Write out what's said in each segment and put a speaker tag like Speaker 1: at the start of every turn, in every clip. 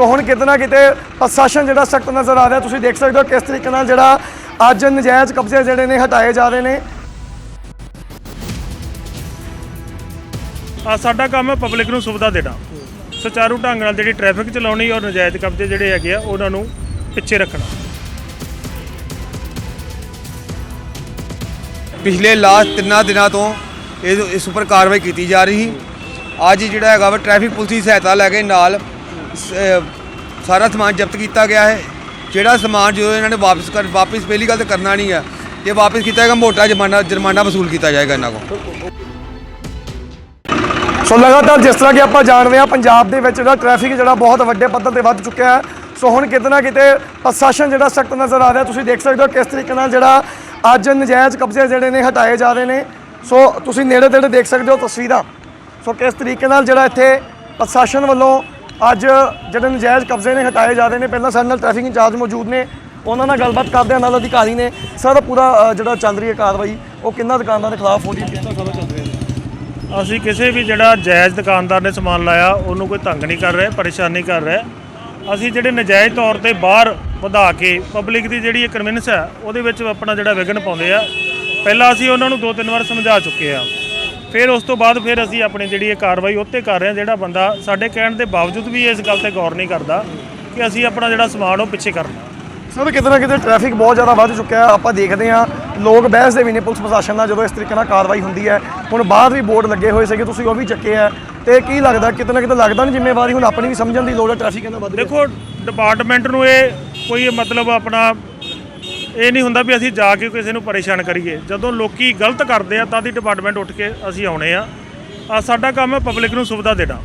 Speaker 1: ਸੋ ਹੁਣ ਕਿਤੇ ਨਾ ਕਿਤੇ ਪ੍ਰਸ਼ਾਸਨ ਜਿਹੜਾ ਸਖਤ ਨਜ਼ਰ ਆ ਰਿਹਾ ਤੁਸੀਂ ਦੇਖ ਸਕਦੇ ਹੋ ਕਿਸ ਤਰੀਕੇ ਨਾਲ ਜਿਹੜਾ ਅੱਜ ਨਜਾਇਜ਼ ਕਬਜ਼ੇ ਜਿਹੜੇ ਨੇ ਹਟਾਏ ਜਾ ਰਹੇ ਨੇ।
Speaker 2: ਆ ਸਾਡਾ ਕੰਮ ਹੈ ਪਬਲਿਕ ਨੂੰ ਸੁਵਿਧਾ ਦੇਣਾ। ਸੁਚਾਰੂ ਢੰਗ ਨਾਲ ਜਿਹੜੀ ਟ੍ਰੈਫਿਕ ਚਲਾਉਣੀ ਔਰ ਨਜਾਇਜ਼ ਕਬਜ਼ੇ ਜਿਹੜੇ ਹੈਗੇ ਆ ਉਹਨਾਂ ਨੂੰ ਪਿੱਛੇ ਰੱਖਣਾ।
Speaker 3: ਪਿਛਲੇ ਲਾਸਟ ਤਿੰਨਾਂ ਦਿਨਾਂ ਤੋਂ ਇਸ ਇਸ ਉੱਪਰ ਕਾਰਵਾਈ ਕੀਤੀ ਜਾ ਰਹੀ ਸੀ। ਅੱਜ ਜਿਹੜਾ ਹੈਗਾ ਵਾ ਟ੍ਰੈਫਿਕ ਪੁਲਿਸ ਦੀ ਸਹਾਇਤਾ ਲੈ ਕੇ ਨਾਲ ਸਾਰਾ ਸਮਾਨ ਜ਼ਬਤ ਕੀਤਾ ਗਿਆ ਹੈ। ਜਿਹੜਾ ਸਮਾਨ ਜਦੋਂ ਇਹਨਾਂ ਨੇ ਵਾਪਸ ਕਰ, ਵਾਪਸ ਪਹਿਲੀ ਗੱਲ ਤਾਂ ਕਰਨਾ ਨਹੀਂ ਹੈ ਜੇ ਵਾਪਸ ਕੀਤਾ ਜਾਏਗਾ, ਮੋਟਾ ਜੁਰਮਾਨਾ ਜੁਰਮਾਨਾ ਵਸੂਲ ਕੀਤਾ ਜਾਏਗਾ ਇਹਨਾਂ ਕੋਲ।
Speaker 1: ਸੋ ਲਗਾਤਾਰ ਜਿਸ ਤਰ੍ਹਾਂ ਕਿ ਆਪਾਂ ਜਾਣਦੇ ਹਾਂ, ਪੰਜਾਬ ਦੇ ਵਿੱਚ ਜਿਹੜਾ ਟ੍ਰੈਫਿਕ ਜਿਹੜਾ ਬਹੁਤ ਵੱਡੇ ਪੱਧਰ ਤੇ ਵੱਧ ਚੁੱਕਿਆ ਹੈ। ਸੋ ਹੁਣ ਕਿਤੇ ਨਾ ਕਿਤੇ ਪ੍ਰਸ਼ਾਸਨ ਜਿਹੜਾ ਸਖਤ ਨਜ਼ਰ ਆ ਰਿਹਾ, ਤੁਸੀਂ ਦੇਖ ਸਕਦੇ ਹੋ ਕਿਸ ਤਰੀਕੇ ਨਾਲ ਜਿਹੜਾ ਅੱਜ ਨਜਾਇਜ਼ ਕਬਜ਼ੇ ਜਿਹੜੇ ਨੇ ਹਟਾਏ ਜਾ ਰਹੇ ਨੇ। ਸੋ ਤੁਸੀਂ ਨੇੜੇ ਤੇੜੇ ਦੇਖ ਸਕਦੇ ਹੋ ਤਸਵੀਰਾਂ। ਸੋ ਕਿਸ ਤਰੀਕੇ ਨਾਲ ਜਿਹੜਾ ਇੱਥੇ ਪ੍ਰਸ਼ਾਸਨ ਵੱਲੋਂ ਅੱਜ ਜਿਹੜੇ ਨਜਾਇਜ਼ ਕਬਜ਼ੇ ਨੇ ਹਟਾਏ ਜਾ ਰਹੇ ਨੇ ਪਹਿਲਾਂ ਸਾਡੇ ਨਾਲ ਟ੍ਰੈਫਿਕ ਇੰਚਾਰਜ ਮੌਜੂਦ ਨੇ ਉਹਨਾਂ ਨਾਲ ਗੱਲਬਾਤ ਕਰਦੇ ਹਾਂ ਨਾਲ ਅਧਿਕਾਰੀ ਨੇ। ਸਾਰਾ ਪੂਰਾ ਅ, ਜਿਹੜਾ ਚੱਲ ਰਹੀ ਹੈ ਕਾਰਵਾਈ ਉਹ ਕਿੰਨਾ ਦੁਕਾਨਦਾਰ ਦੇ ਖਿਲਾਫ ਹੋ ਰਹੀ ਹੈ? ਕਿਸ ਤਰ੍ਹਾਂ ਸਾਰਾ ਚੱਲ ਰਿਹਾ ਹੈ?
Speaker 2: ਅਸੀਂ ਕਿਸੇ ਵੀ ਜਿਹੜਾ ਜਾਇਜ਼ ਦੁਕਾਨਦਾਰ ਨੇ ਸਮਾਨ ਲਾਇਆ ਉਹਨੂੰ ਕੋਈ ਤੰਗ ਨਹੀਂ ਕਰ ਰਹੇ ਪਰੇਸ਼ਾਨੀ ਕਰ ਰਿਹਾ। ਅਸੀਂ ਜਿਹੜੇ ਨਜਾਇਜ਼ ਤੌਰ ਤੇ ਬਾਹਰ ਵਧਾ ਕੇ ਪਬਲਿਕ ਦੀ ਜਿਹੜੀ ਇਹ ਕਨਵਿੰਸ ਹੈ ਉਹਦੇ ਵਿੱਚ ਆਪਣਾ ਜਿਹੜਾ ਵਿਘਨ ਪਾਉਂਦੇ ਆ। ਪਹਿਲਾਂ ਅਸੀਂ ਉਹਨਾਂ ਨੂੰ ਦੋ ਤਿੰਨ ਵਾਰ ਸਮਝਾ ਚੁੱਕੇ ਆ। ਫਿਰ ਉਸ ਤੋਂ ਬਾਅਦ ਫਿਰ ਅਸੀਂ ਆਪਣੀ ਜਿਹੜੀ ਇਹ ਕਾਰਵਾਈ ਉੱਤੇ ਕਰ ਰਹੇ ਹਾਂ ਜਿਹੜਾ ਬੰਦਾ ਸਾਡੇ ਕਹਿਣ ਦੇ ਬਾਵਜੂਦ ਵੀ ਇਸ ਗੱਲ ਤੇ ਗੌਰ ਨਹੀਂ ਕਰਦਾ ਕਿ ਅਸੀਂ ਆਪਣਾ ਜਿਹੜਾ ਸਮਾਨ ਉਹ ਪਿੱਛੇ ਕਰਨਾ
Speaker 1: ਸਰ ਕਿਤੇ ਨਾ ਕਿਤੇ ਟ੍ਰੈਫਿਕ ਬਹੁਤ ਜ਼ਿਆਦਾ ਵੱਧ ਚੁੱਕਿਆ ਹੈ। ਆਪਾਂ ਦੇਖਦੇ ਹਾਂ ਲੋਕ ਬਹਿਸਦੇ ਵੀ ਨੇ ਪੁਲਿਸ ਪ੍ਰਸ਼ਾਸਨ ਨਾਲ ਜਦੋਂ ਇਸ ਤਰੀਕੇ ਨਾਲ ਕਾਰਵਾਈ ਹੁੰਦੀ ਹੈ। ਹੁਣ ਬਾਹਰ ਵੀ ਬੋਰਡ ਲੱਗੇ ਹੋਏ ਸੀਗੇ ਤੁਸੀਂ ਉਹ ਵੀ ਚੱਕੇ ਆ ਤੇ ਕੀ ਲੱਗਦਾ ਕਿਤੇ ਨਾ ਕਿਤੇ ਲੱਗਦਾ ਨਹੀਂ ਜ਼ਿੰਮੇਵਾਰੀ ਹੁਣ ਆਪਣੀ ਵੀ ਸਮਝਣ ਦੀ ਲੋੜ ਹੈ ਟ੍ਰੈਫਿਕ ਇਹਨਾਂ ਵੱਧ।
Speaker 2: ਦੇਖੋ ਡਿਪਾਰਟਮੈਂਟ ਨੂੰ ਇਹ ਕੋਈ ਮਤਲਬ ਆਪਣਾ ਇਹ ਨਹੀਂ ਹੁੰਦਾ ਵੀ ਅਸੀਂ ਜਾ ਕੇ ਕਿਸੇ ਨੂੰ ਪਰੇਸ਼ਾਨ ਕਰੀਏ। ਜਦੋਂ ਲੋਕੀ ਗਲਤ ਕਰਦੇ ਆ ਤਾਂ ਦੀ ਡਿਪਾਰਟਮੈਂਟ ਉੱਠ ਕੇ ਅਸੀਂ ਆਉਣੇ ਆ। ਆ ਸਾਡਾ ਕੰਮ ਹੈ ਪਬਲਿਕ ਨੂੰ ਸੁਵਿਧਾ ਦੇਣਾ।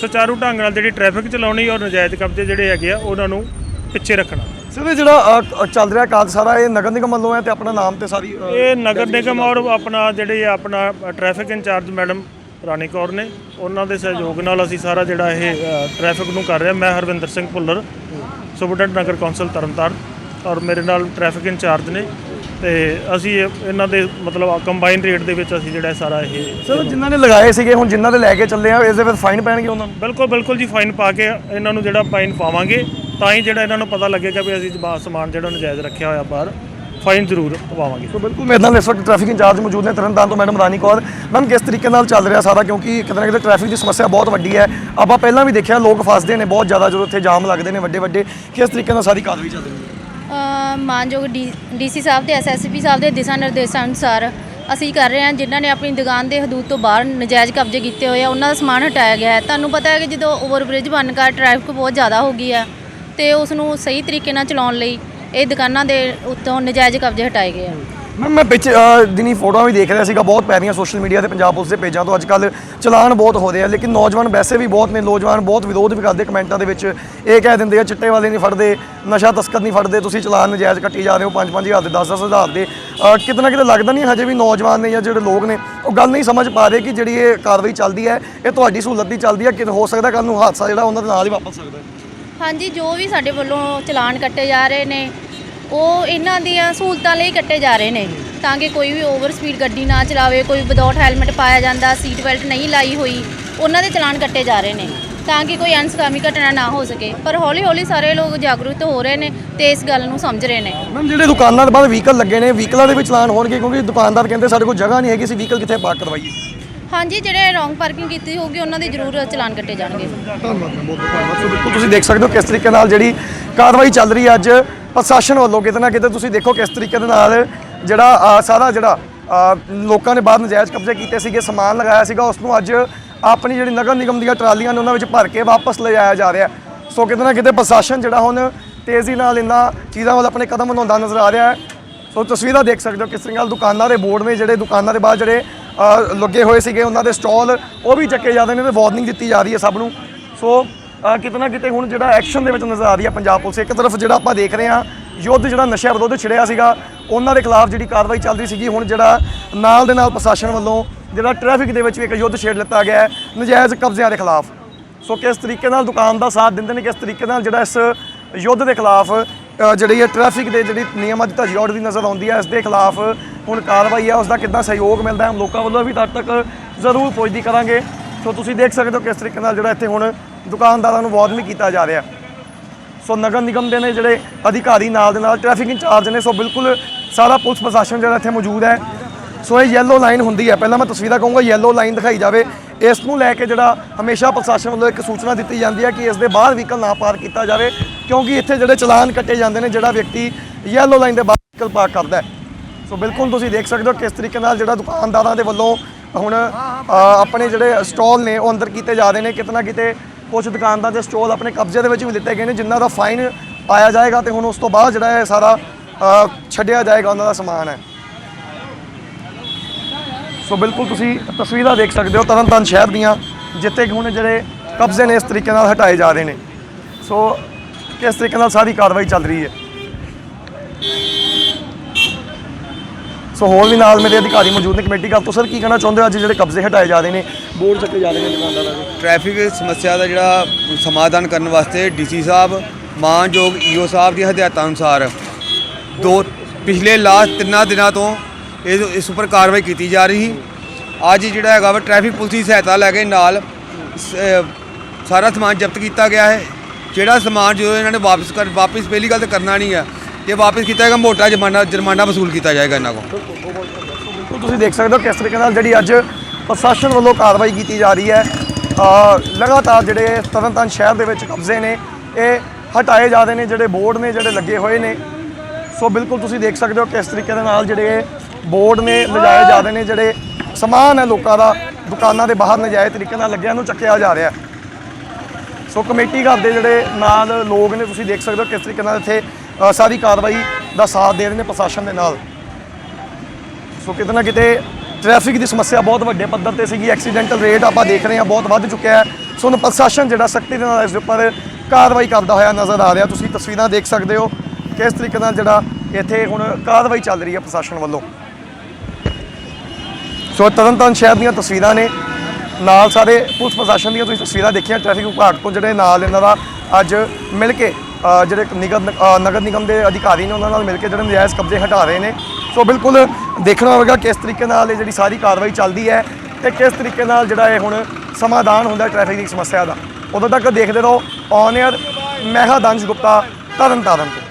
Speaker 2: ਸੁਚਾਰੂ ਢੰਗ ਨਾਲ ਜਿਹੜੀ ਟ੍ਰੈਫਿਕ ਚਲਾਉਣੀ ਔਰ ਨਜਾਇਜ਼ ਕਬਜ਼ੇ ਜਿਹੜੇ ਹੈਗੇ ਆ ਉਹਨਾਂ ਨੂੰ ਪਿੱਛੇ ਰੱਖਣਾ।
Speaker 1: ਸਰ ਇਹ ਜਿਹੜਾ ਚੱਲ ਰਿਹਾ ਕਾਜ ਸਾਰਾ ਇਹ ਨਗਰ ਨਿਗਮ ਵੱਲੋਂ ਹੈ ਤੇ ਆਪਣਾ ਨਾਮ ਤੇ ਸਾਰੀ
Speaker 2: ਇਹ ਨਗਰ ਨਿਗਮ ਔਰ ਆਪਣਾ ਜਿਹੜੇ ਆਪਣਾ traffic in charge madam Rani Kaur ਨੇ ਉਹਨਾਂ ਦੇ ਸਹਿਯੋਗ ਨਾਲ ਅਸੀਂ ਸਾਰਾ ਜਿਹੜਾ ਇਹ ਟ੍ਰੈਫਿਕ ਨੂੰ ਕਰ ਰਹੇ ਮੈਂ ਹਰਵਿੰਦਰ ਸਿੰਘ ਭੁੱਲਰ ਸੁਪਰਡੈਂਟ ਨਗਰ ਕੌਂਸਲ ਤਰਨਤਾਰਨ। ਔਰ ਮੇਰੇ ਨਾਲ ਟ੍ਰੈਫਿਕ ਇੰਚਾਰਜ ਨੇ ਤੇ ਅਸੀਂ ਇਹ- ਇਹਨਾਂ ਦੇ ਮਤਲਬ ਕੰਬਾਈਨ ਰੇਟ ਦੇ ਵਿੱਚ ਅਸੀਂ ਜਿਹੜਾ ਸਾਰਾ ਇਹ
Speaker 1: ਸਰ ਜਿਨ੍ਹਾਂ ਨੇ ਲਗਾਏ ਸੀਗੇ ਹੁਣ ਜਿਨ੍ਹਾਂ ਦੇ ਲੈ ਕੇ ਚੱਲੇ ਆ ਇਸ ਦੇ ਵਿੱਚ ਫਾਈਨ ਪੈਣਗੇ ਉਹਨਾਂ ਨੂੰ?
Speaker 2: ਬਿਲਕੁਲ ਬਿਲਕੁਲ ਜੀ ਫਾਈਨ ਪਾ ਕੇ ਇਹਨਾਂ ਨੂੰ ਜਿਹੜਾ ਫਾਈਨ ਪਾਵਾਂਗੇ ਤਾਂ ਹੀ ਜਿਹੜਾ ਇਹਨਾਂ ਨੂੰ ਪਤਾ ਲੱਗੇਗਾ ਵੀ ਅਸੀਂ ਸਮਾਨ ਜਿਹੜਾ ਨਜਾਇਜ਼ ਰੱਖਿਆ ਹੋਇਆ ਬਾਹਰ ਫਾਈਨ ਜ਼ਰੂਰ ਪਵਾਵਾਂਗੇ
Speaker 1: ਸੋ ਬਿਲਕੁਲ ਮੇਰੇ ਨਾਲ ਇਸ ਵਕਤ ਟ੍ਰੈਫਿਕ ਇੰਚਾਰਜ ਮੌਜੂਦ ਨੇ ਤਰਨਤਾਰਨ ਤੋਂ ਮੈਡਮ ਰਾਣੀ ਕੌਰ। ਮੈਮ ਕਿਸ ਤਰੀਕੇ ਨਾਲ ਚੱਲ ਰਿਹਾ ਸਾਰਾ? ਕਿਉਂਕਿ ਕਿਤੇ ਨਾ ਕਿਤੇ ਟ੍ਰੈਫਿਕ ਦੀ ਸਮੱਸਿਆ ਬਹੁਤ ਵੱਡੀ ਹੈ। ਆਪਾਂ ਪਹਿਲਾਂ ਵੀ ਦੇਖਿਆ ਲੋਕ ਫਸਦੇ ਨੇ ਬਹੁਤ ਜ਼ਿਆਦਾ ਜਦੋਂ ਇੱਥੇ ਜਾਮ ਲੱਗਦੇ ਨੇ ਵੱਡੇ ਵੱਡੇ ਕਿਸ ਤਰੀਕੇ ਨਾਲ ਸਾਰੀ ਕਾਰਵਾਈ ਚੱਲ ਰਹੀ ਹੈ?
Speaker 4: ਮਾਨਯੋਗ ਡੀਸੀ ਸਾਹਿਬ ਤੇ ਐਸਐਸਪੀ ਸਾਹਿਬ ਦੇ ਦਿਸ਼ਾ ਨਿਰਦੇਸ਼ਾਂ ਅਨੁਸਾਰ ਅਸੀਂ ਕਰ ਰਹੇ ਹਾਂ। ਜਿਨ੍ਹਾਂ ਨੇ ਆਪਣੀ ਦੁਕਾਨ ਦੇ ਹਦੂਦ ਤੋਂ ਬਾਹਰ ਨਜਾਇਜ਼ ਕਬਜ਼ੇ ਕੀਤੇ ਹੋਏ ਆ, ਉਹਨਾਂ ਦਾ ਸਮਾਨ ਹਟਾਇਆ ਗਿਆ ਹੈ। ਤੁਹਾਨੂੰ ਪਤਾ ਹੈ ਕਿ ਜਦੋਂ ਓਵਰਬ੍ਰਿਜ ਬਣ ਕਰ ਟ੍ਰੈਫਿਕ ਬਹੁਤ ਜ਼ਿਆਦਾ ਹੋ ਗਈ ਹੈ ਤੇ ਉਸ ਨੂੰ ਸਹੀ ਤਰੀਕੇ ਨਾਲ ਚਲਾਉਣ ਲਈ ਇਹ ਦੁਕਾਨਾਂ ਦੇ ਉੱਤੋਂ ਨਜਾਇਜ਼ ਕਬਜ਼ੇ ਹਟਾਏ ਗਏ ਆ।
Speaker 1: ਮੈਮ ਮੈਂ ਪਿੱਛੇ ਅ, ਦਿਨੀ ਫੋਟੋਆਂ ਵੀ ਦੇਖ ਰਿਹਾ ਸੀਗਾ ਬਹੁਤ ਪੈ ਰਹੀਆਂ ਸੋਸ਼ਲ ਮੀਡੀਆ ਤੇ ਪੰਜਾਬ ਪੁਲਿਸ ਦੇ ਪੇਜਾਂ ਤੋਂ। ਅੱਜ ਕੱਲ ਚਲਾਨ ਬਹੁਤ ਹੋ ਰਹੇ ਆ ਲੇਕਿਨ ਨੌਜਵਾਨ ਵੈਸੇ ਵੀ ਬਹੁਤ ਨੇ ਨੌਜਵਾਨ ਬਹੁਤ ਵਿਰੋਧ ਵੀ ਕਰਦੇ ਕਮੈਂਟਾਂ ਦੇ ਵਿੱਚ। ਇਹ ਕਹਿ ਦਿੰਦੇ ਆ ਚਿੱਟੇ ਵਾਲੇ ਨਹੀਂ ਫੜਦੇ ਨਸ਼ਾ ਤਸਕਰ ਨਹੀਂ ਫੜਦੇ ਤੁਸੀਂ ਚਲਾਨ ਨਜਾਇਜ਼ ਕੱਟੀ ਜਾ ਰਹੇ ਹੋ 5-5 ਹਜ਼ਾਰ ਦੇ 10-10 ਹਜ਼ਾਰ ਦੇ। ਅ, ਕਿਤੇ ਨਾ ਕਿਤੇ ਲੱਗਦਾ ਨਹੀਂ ਹਜੇ ਵੀ ਨੌਜਵਾਨ ਨੇ ਜਾਂ ਜਿਹੜੇ ਲੋਕ ਨੇ ਉਹ ਗੱਲ ਨਹੀਂ ਸਮਝ ਪਾ ਰਹੇ ਕਿ ਜਿਹੜੀ ਇਹ ਕਾਰਵਾਈ ਚੱਲਦੀ ਹੈ ਇਹ ਤੁਹਾਡੀ ਸਹੂਲਤ ਦੀ ਚੱਲਦੀ ਹੈ ਕਿ ਹੋ ਸਕਦਾ ਕੱਲ ਨੂੰ ਹਾਦਸਾ ਜਿਹੜਾ ਉਹਨਾਂ ਦੇ ਨਾਲ ਹੀ ਵਾਪਰ ਸਕਦਾ ਹੈ।
Speaker 4: ਹਾਂਜੀ ਜੋ ਵੀ ਸਾਡੇ ਵੱਲੋਂ ਚਲਾਨ ਕੱਟੇ ਜਾ ਰਹੇ ਨੇ ਉਹ ਇਹਨਾਂ ਦੀਆਂ ਸਹੂਲਤਾਂ ਲਈ ਕੱਟੇ ਜਾ ਰਹੇ ਨੇ ਤਾਂ ਕਿ ਕੋਈ ਵੀ ਓਵਰ ਸਪੀਡ ਗੱਡੀ ਨਾ ਚਲਾਵੇ ਕੋਈ ਵਿਦਆਊਟ ਹੈਲਮਟ ਪਾਇਆ ਜਾਂਦਾ ਸੀਟ ਬੈਲਟ ਨਹੀਂ ਲਾਈ ਹੋਈ ਉਹਨਾਂ ਦੇ ਚਲਾਨ ਕੱਟੇ ਜਾ ਰਹੇ ਨੇ ਤਾਂ ਕਿ ਕੋਈ ਅਨਸਕਾਮੀ ਘਟਨਾ ਨਾ ਹੋ ਸਕੇ। ਪਰ ਹੌਲੀ ਹੌਲੀ ਸਾਰੇ ਲੋਕ ਜਾਗਰੂਕ ਹੋ ਰਹੇ ਨੇ ਤੇ ਇਸ ਗੱਲ ਨੂੰ ਸਮਝ ਰਹੇ ਨੇ।
Speaker 1: ਮੈਮ ਜਿਹੜੇ ਦੁਕਾਨਾਂ ਦੇ ਬਾਹਰ ਵਹੀਕਲ ਲੱਗੇ ਨੇ ਵਹੀਕਲਾਂ ਦੇ ਵੀ ਚਲਾਨ ਹੋਣਗੇ ਕਿਉਂਕਿ ਦੁਕਾਨਦਾਰ ਕਹਿੰਦੇ ਸਾਡੇ ਕੋਲ ਜਗ੍ਹਾ ਨਹੀਂ ਹੈਗੀ ਅਸੀਂ ਵਹੀਕਲ ਕਿੱਥੇ ਪਾਰਕ ਕਰਵਾਈਏ?
Speaker 4: ਹਾਂਜੀ ਜਿਹੜੇ ਰੋਂਗ ਪਾਰਕਿੰਗ ਕੀਤੀ ਹੋਊਗੀ ਉਹਨਾਂ ਦੇ ਜ਼ਰੂਰ ਚਲਾਨ ਕੱਟੇ ਜਾਣਗੇ।
Speaker 1: ਧੰਨਵਾਦ ਮੈਮ, ਬਹੁਤ ਬਹੁਤ ਧੰਨਵਾਦ। ਸੋ ਬਿਲਕੁਲ ਤੁਸੀਂ ਦੇਖ ਸਕਦੇ ਹੋ ਕਿਸ ਤਰੀਕੇ ਨਾਲ ਜਿਹੜੀ ਕਾਰਵਾਈ ਚੱਲ ਰਹੀ ਹੈ ਅੱਜ। ਪ੍ਰਸ਼ਾਸਨ ਵੱਲੋਂ ਕਿਤੇ ਨਾ ਕਿਤੇ ਤੁਸੀਂ ਦੇਖੋ ਕਿਸ ਤਰੀਕੇ ਦੇ ਨਾਲ ਜਿਹੜਾ ਸਾਰਾ ਜਿਹੜਾ ਲੋਕਾਂ ਨੇ ਬਾਹਰ ਨਜਾਇਜ਼ ਕਬਜ਼ੇ ਕੀਤੇ ਸੀਗੇ ਸਮਾਨ ਲਗਾਇਆ ਸੀਗਾ ਉਸ ਨੂੰ ਅੱਜ ਆਪਣੀ ਜਿਹੜੀ ਨਗਰ ਨਿਗਮ ਦੀਆਂ ਟਰਾਲੀਆਂ ਨੇ ਉਹਨਾਂ ਵਿੱਚ ਭਰ ਕੇ ਵਾਪਸ ਲਿਜਾਇਆ ਜਾ ਰਿਹਾ। ਸੋ ਕਿਤੇ ਨਾ ਕਿਤੇ ਪ੍ਰਸ਼ਾਸਨ ਜਿਹੜਾ ਹੁਣ ਤੇਜ਼ੀ ਨਾਲ ਇਹਨਾਂ ਚੀਜ਼ਾਂ ਵੱਲ ਆਪਣੇ ਕਦਮ ਵਧਾਉਂਦਾ ਨਜ਼ਰ ਆ ਰਿਹਾ ਹੈ। ਸੋ ਤਸਵੀਰਾਂ ਦੇਖ ਸਕਦੇ ਹੋ ਕਿਸ ਤਰੀਕੇ ਨਾਲ ਦੁਕਾਨਾਂ ਦੇ ਬੋਰਡ ਨੇ ਜਿਹੜੇ ਦੁਕਾਨਾਂ ਦੇ ਬਾਹਰ ਜਿਹੜੇ ਅ, ਲੱਗੇ ਹੋਏ ਸੀਗੇ ਉਹਨਾਂ ਦੇ ਸਟਾਲ ਉਹ ਵੀ ਚੱਕੇ ਜਾਂਦੇ ਨੇ ਤੇ ਵਾਰਨਿੰਗ ਦਿੱਤੀ ਜਾ ਰਹੀ ਹੈ ਸਭ ਨੂੰ। ਸੋ ਅ, ਕਿਤੇ ਨਾ ਕਿਤੇ ਹੁਣ ਜਿਹੜਾ ਐਕਸ਼ਨ ਦੇ ਵਿੱਚ ਨਜ਼ਰ ਆ ਰਹੀ ਹੈ ਪੰਜਾਬ ਪੁਲਿਸ। ਇੱਕ ਤਰਫ ਜਿਹੜਾ ਆਪਾਂ ਦੇਖ ਰਹੇ ਹਾਂ ਯੁੱਧ ਜਿਹੜਾ ਨਸ਼ਾ ਵਿਰੋਧ ਛਿੜਿਆ ਸੀਗਾ ਉਹਨਾਂ ਦੇ ਖਿਲਾਫ ਜਿਹੜੀ ਕਾਰਵਾਈ ਚੱਲ ਰਹੀ ਸੀਗੀ ਹੁਣ ਜਿਹੜਾ ਨਾਲ ਦੇ ਨਾਲ ਪ੍ਰਸ਼ਾਸਨ ਵੱਲੋਂ ਜਿਹੜਾ ਟ੍ਰੈਫਿਕ ਦੇ ਵਿੱਚ ਵੀ ਇੱਕ ਯੁੱਧ ਛੇੜ ਲਿੱਤਾ ਗਿਆ ਹੈ ਨਜਾਇਜ਼ ਕਬਜ਼ਿਆਂ ਦੇ ਖਿਲਾਫ। ਸੋ ਕਿਸ ਤਰੀਕੇ ਨਾਲ ਦੁਕਾਨ ਦਾ ਸਾਥ ਦਿੰਦੇ ਨੇ ਕਿਸ ਤਰੀਕੇ ਨਾਲ ਜਿਹੜਾ ਇਸ ਯੁੱਧ ਦੇ ਖਿਲਾਫ ਜਿਹੜੀ ਹੈ ਟ੍ਰੈਫਿਕ ਦੇ ਜਿਹੜੀ ਨਿਯਮਾਂ ਦੀ ਧੱਜੀ ਦੀ ਨਜ਼ਰ ਆਉਂਦੀ ਹੈ ਇਸ ਦੇ ਖਿਲਾਫ ਹੁਣ ਕਾਰਵਾਈ ਹੈ ਉਸ ਦਾ ਕਿੱਦਾਂ ਸਹਿਯੋਗ ਮਿਲਦਾ ਹੈ ਲੋਕਾਂ ਵੱਲੋਂ ਵੀ ਤਦ ਤੱਕ ਜ਼ਰੂਰ ਪੁੱਛਦੀ ਕਰਾਂਗੇ। ਸੋ ਤੁਸੀਂ ਦੇਖ ਸਕਦੇ ਹੋ ਕਿਸ ਤਰੀਕੇ ਨਾਲ ਜਿਹੜਾ ਇੱਥੇ ਹੁਣ ਦੁਕਾਨਦਾਰਾਂ ਨੂੰ ਵਾਰਨ ਵੀ ਕੀਤਾ ਜਾ ਰਿਹਾ। ਸੋ ਨਗਰ ਨਿਗਮ ਦੇ ਨੇ ਜਿਹੜੇ ਅਧਿਕਾਰੀ ਨਾਲ ਦੇ ਨਾਲ ਟ੍ਰੈਫਿਕ ਇੰਚਾਰਜ ਨੇ, ਸੋ ਬਿਲਕੁਲ ਸਾਰਾ ਪੁਲਿਸ ਪ੍ਰਸ਼ਾਸਨ ਜਿਹੜਾ ਇੱਥੇ ਮੌਜੂਦ ਹੈ। ਸੋ ਇਹ ਯੈਲੋ ਲਾਈਨ ਹੁੰਦੀ ਹੈ। ਪਹਿਲਾਂ ਮੈਂ ਤਸਵੀਰਾਂ ਕਹੂੰਗਾ ਯੈਲੋ ਲਾਈਨ ਦਿਖਾਈ ਜਾਵੇ। ਇਸ ਨੂੰ ਲੈ ਕੇ ਜਿਹੜਾ ਹਮੇਸ਼ਾ ਪ੍ਰਸ਼ਾਸਨ ਵੱਲੋਂ ਇੱਕ ਸੂਚਨਾ ਦਿੱਤੀ ਜਾਂਦੀ ਹੈ ਕਿ ਇਸ ਦੇ ਬਾਹਰ ਵਹੀਕਲ ਨਾ ਪਾਰ ਕੀਤਾ ਜਾਵੇ, ਕਿਉਂਕਿ ਇੱਥੇ ਜਿਹੜੇ ਚਲਾਨ ਕੱਟੇ ਜਾਂਦੇ ਨੇ, ਜਿਹੜਾ ਵਿਅਕਤੀ ਯੈਲੋ ਲਾਈਨ ਦੇ ਬਾਹਰ ਵਹੀਕਲ ਪਾਰ ਕਰਦਾ ਹੈ। ਸੋ ਬਿਲਕੁਲ ਤੁਸੀਂ ਦੇਖ ਸਕਦੇ ਹੋ ਕਿਸ ਤਰੀਕੇ ਨਾਲ ਜਿਹੜਾ ਦੁਕਾਨਦਾਰਾਂ ਦੇ ਵੱਲੋਂ ਹੁਣ ਆਪਣੇ ਜਿਹੜੇ ਸਟਾਲ ਨੇ, ਉਹ ਅੰਦਰ ਕੀਤੇ ਜਾ ਰਹੇ ਨੇ, ਕਿਤਨਾ ਕਿਤੇ ਕੁਝ ਦੁਕਾਨਦਾਰ ਦੇ ਸਟਾਲ ਆਪਣੇ ਕਬਜ਼ੇ ਦੇ ਵਿੱਚ ਵੀ ਲਿੱਤੇ ਗਏ ਨੇ ਜਿਨ੍ਹਾਂ ਦਾ ਫਾਈਨ ਪਾਇਆ ਜਾਏਗਾ ਤੇ ਹੁਣ ਉਸ ਤੋਂ ਬਾਅਦ ਜਿਹੜਾ ਹੈ ਸਾਰਾ ਛੱਡਿਆ ਜਾਏਗਾ, ਉਹਨਾਂ ਦਾ ਸਮਾਨ ਹੈ। ਸੋ ਬਿਲਕੁਲ ਤੁਸੀਂ ਤਸਵੀਰਾਂ ਦੇਖ ਸਕਦੇ ਹੋ, ਤਰਨਤਾਰਨ ਸ਼ਹਿਰ ਦੀਆਂ, ਜਿੱਥੇ ਕਿ ਹੁਣ ਜਿਹੜੇ ਕਬਜ਼ੇ ਨੇ ਇਸ ਤਰੀਕੇ ਨਾਲ ਹਟਾਏ ਜਾ ਰਹੇ ਨੇ। ਸੋ ਕਿਸ ਤਰੀਕੇ ਨਾਲ ਸਾਰੀ ਕਾਰਵਾਈ ਚੱਲ ਰਹੀ ਹੈ? ਸੋ ਹੋਰ ਵੀ ਨਾਲ ਮੇਰੇ ਅਧਿਕਾਰੀ ਮੌਜੂਦ ਨੇ, ਕਮੇਟੀ ਘਰ ਤੋਂ। ਸਰ, ਕੀ ਕਹਿਣਾ ਚਾਹੁੰਦੇ ਹੋ? ਅੱਜ ਜਿਹੜੇ ਕਬਜ਼ੇ ਹਟਾਏ ਜਾ ਰਹੇ ਨੇ, ਬੋਰਡ ਚੱਕੇ ਜਾ ਰਹੇ ਨੇ ਦੁਕਾਨਦਾਰਾਂ ਦੇ?
Speaker 3: ਟ੍ਰੈਫਿਕ ਸਮੱਸਿਆ ਦਾ ਜਿਹੜਾ ਸਮਾਧਾਨ ਕਰਨ ਵਾਸਤੇ ਡੀਸੀ ਸਾਹਿਬ, ਮਾਨਯੋਗ ਈਓ ਸਾਹਿਬ ਦੀਆਂ ਹਦਾਇਤਾਂ ਅਨੁਸਾਰ ਦੋ, ਪਿਛਲੇ ਲਾਸਟ ਤਿੰਨਾਂ ਦਿਨਾਂ ਤੋਂ ਇਸ ਇਸ ਉੱਪਰ ਕਾਰਵਾਈ ਕੀਤੀ ਜਾ ਰਹੀ। ਸੀ ਅੱਜ ਜਿਹੜਾ ਹੈਗਾ ਵਾ, ਟ੍ਰੈਫਿਕ ਪੁਲਿਸ ਦੀ ਸਹਾਇਤਾ ਲੈ ਕੇ ਨਾਲ ਸਾਰਾ ਸਮਾਨ ਜ਼ਬਤ ਕੀਤਾ ਗਿਆ ਹੈ। ਜਿਹੜਾ ਸਮਾਨ ਜਦੋਂ ਇਹਨਾਂ ਨੇ ਵਾਪਸ ਕਰ, ਵਾਪਸ ਪਹਿਲੀ ਗੱਲ ਤਾਂ ਕਰਨਾ ਨਹੀਂ ਹੈ ਜੇ ਵਾਪਸ ਕੀਤਾ ਜਾਏਗਾ ਮੋਟਾ ਜੁਰਮਾਨਾ ਜੁਰਮਾਨਾ ਵਸੂਲ ਕੀਤਾ ਜਾਏਗਾ ਇਹਨਾਂ ਕੋਲ।
Speaker 1: ਬਿਲਕੁਲ ਤੁਸੀਂ ਦੇਖ ਸਕਦੇ ਹੋ ਕਿਸ ਤਰੀਕੇ ਨਾਲ ਜਿਹੜੀ ਅੱਜ ਪ੍ਰਸ਼ਾਸਨ ਵੱਲੋਂ ਕਾਰਵਾਈ ਕੀਤੀ ਜਾ ਰਹੀ ਹੈ। ਅ, ਲਗਾਤਾਰ ਜਿਹੜੇ ਤਰਨਤਾਰਨ ਸ਼ਹਿਰ ਦੇ ਵਿੱਚ ਕਬਜ਼ੇ ਨੇ ਇਹ ਹਟਾਏ ਜਾ ਰਹੇ ਨੇ ਜਿਹੜੇ ਬੋਰਡ ਨੇ ਜਿਹੜੇ ਲੱਗੇ ਹੋਏ ਨੇ। ਸੋ ਬਿਲਕੁਲ ਤੁਸੀਂ ਦੇਖ ਸਕਦੇ ਹੋ ਕਿਸ ਤਰੀਕੇ ਦੇ ਨਾਲ ਜਿਹੜੇ ਬੋਰਡ ਨੇ ਲਗਾਏ ਜਾ ਰਹੇ ਨੇ ਜਿਹੜੇ ਸਮਾਨ ਹੈ ਲੋਕਾਂ ਦਾ ਦੁਕਾਨਾਂ ਦੇ ਬਾਹਰ ਨਜਾਇਜ਼ ਤਰੀਕੇ ਨਾਲ ਲੱਗਿਆ ਨੂੰ ਚੱਕਿਆ ਜਾ ਰਿਹਾ ਹੈ। ਸੋ ਕਮੇਟੀ ਘਰ ਦੇ ਜਿਹੜੇ ਨਾਲ ਲੋਕ ਨੇ ਤੁਸੀਂ ਦੇਖ ਸਕਦੇ ਹੋ ਕਿਸ ਤਰੀਕੇ ਨਾਲ ਇੱਥੇ ਸਾਰੀ ਕਾਰਵਾਈ ਦਾ ਸਾਥ ਦੇ ਰਹੇ ਨੇ ਪ੍ਰਸ਼ਾਸਨ ਦੇ ਨਾਲ। ਸੋ ਕਿਤੇ ਨਾ ਕਿਤੇ ਟ੍ਰੈਫਿਕ ਦੀ ਸਮੱਸਿਆ ਬਹੁਤ ਵੱਡੇ ਪੱਧਰ ਤੇ ਸੀਗੀ ਐਕਸੀਡੈਂਟਲ ਰੇਟ ਆਪਾਂ ਦੇਖ ਰਹੇ ਹਾਂ, ਬਹੁਤ ਵੱਧ ਚੁੱਕਿਆ ਹੈ। ਸੋ ਹੁਣ ਪ੍ਰਸ਼ਾਸਨ ਜਿਹੜਾ ਸਖਤੀ ਦੇ ਨਾਲ ਇਸ ਦੇ ਉੱਪਰ ਕਾਰਵਾਈ ਕਰਦਾ ਹੋਇਆ ਨਜ਼ਰ ਆ ਰਿਹਾ। ਤੁਸੀਂ ਤਸਵੀਰਾਂ ਦੇਖ ਸਕਦੇ ਹੋ ਕਿਸ ਤਰੀਕੇ ਨਾਲ ਜਿਹੜਾ ਇੱਥੇ ਹੁਣ ਕਾਰਵਾਈ ਚੱਲ ਰਹੀ ਹੈ ਪ੍ਰਸ਼ਾਸਨ ਵੱਲੋਂ। ਸੋ ਤਰਨਤਾਰਨ ਸ਼ਹਿਰ ਦੀਆਂ ਤਸਵੀਰਾਂ ਨੇ। ਨਾਲ ਸਾਰੇ ਪੁਲਿਸ ਪ੍ਰਸ਼ਾਸਨ ਦੀਆਂ ਤੁਸੀਂ ਤਸਵੀਰਾਂ ਦੇਖੀਆਂ ਟ੍ਰੈਫਿਕ ਵਿਭਾਗ ਤੋਂ ਜਿਹੜੇ ਨਾਲ ਇਹਨਾਂ ਦਾ ਅੱਜ ਮਿਲ ਕੇ ਜਿਹੜੇ ਨਿਗਮ ਨਗਰ ਨਿਗਮ ਦੇ ਅਧਿਕਾਰੀ ਨੇ ਉਹਨਾਂ ਨਾਲ ਮਿਲ ਕੇ ਜਿਹੜੇ ਨਜਾਇਜ਼ ਕਬਜ਼ੇ ਹਟਾ ਰਹੇ ਨੇ। ਸੋ ਬਿਲਕੁਲ ਦੇਖਣਾ ਹੋਵੇਗਾ ਕਿਸ ਤਰੀਕੇ ਨਾਲ ਇਹ ਜਿਹੜੀ ਸਾਰੀ ਕਾਰਵਾਈ ਚੱਲਦੀ ਹੈ ਤੇ ਕਿਸ ਤਰੀਕੇ ਨਾਲ ਜਿਹੜਾ ਇਹ ਹੁਣ ਸਮਾਧਾਨ ਹੁੰਦਾ ਟ੍ਰੈਫਿਕ ਦੀ ਸਮੱਸਿਆ ਦਾ। ਉਦੋਂ ਤੱਕ ਦੇਖਦੇ ਰਹੋ ਔਨ 에ਅਰ ਮੈਂ ਹਾਂ ਦੰਸ਼ ਗੁਪਤਾ ਤਰਨਤਾਰਨ ਤੋਂ।